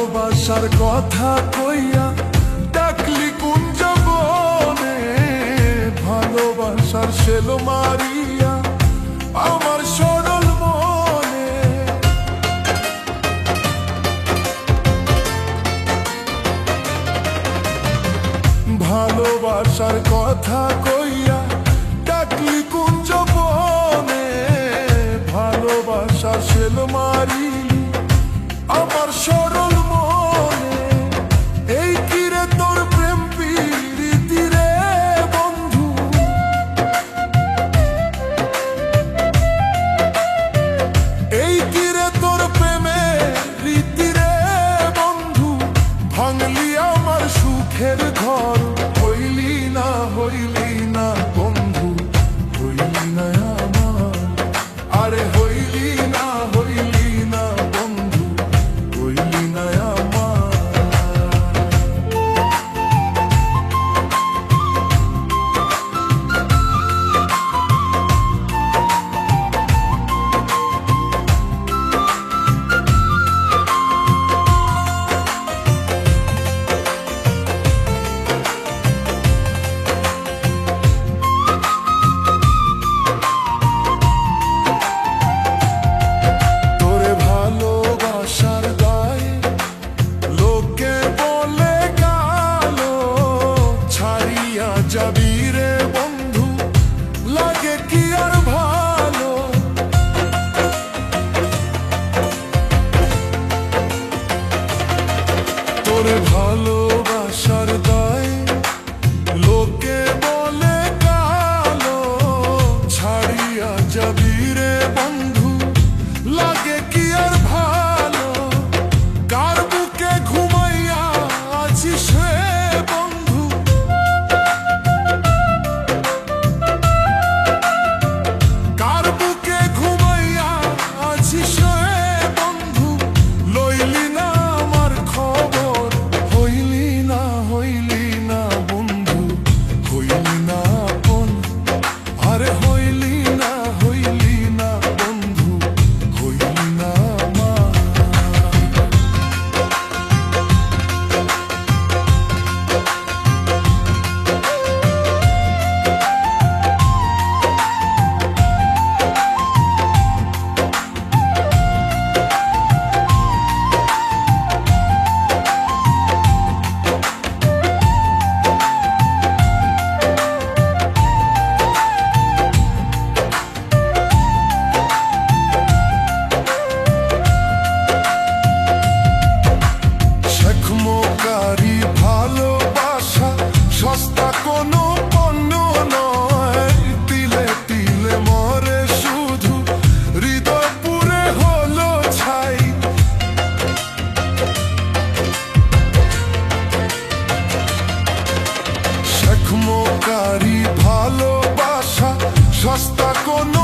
ভালোবাসার কথা কইয়া ডাকলি কুঞ্জ বনে ভালোবাসার সেলো মারিয়া সস্তা কোনো পণ্য নয়। তিলে তিলে মরে শুধু হৃদয়পুরে হলো ছাই। শেখমকারী ভালোবাসা, সস্তা কোনো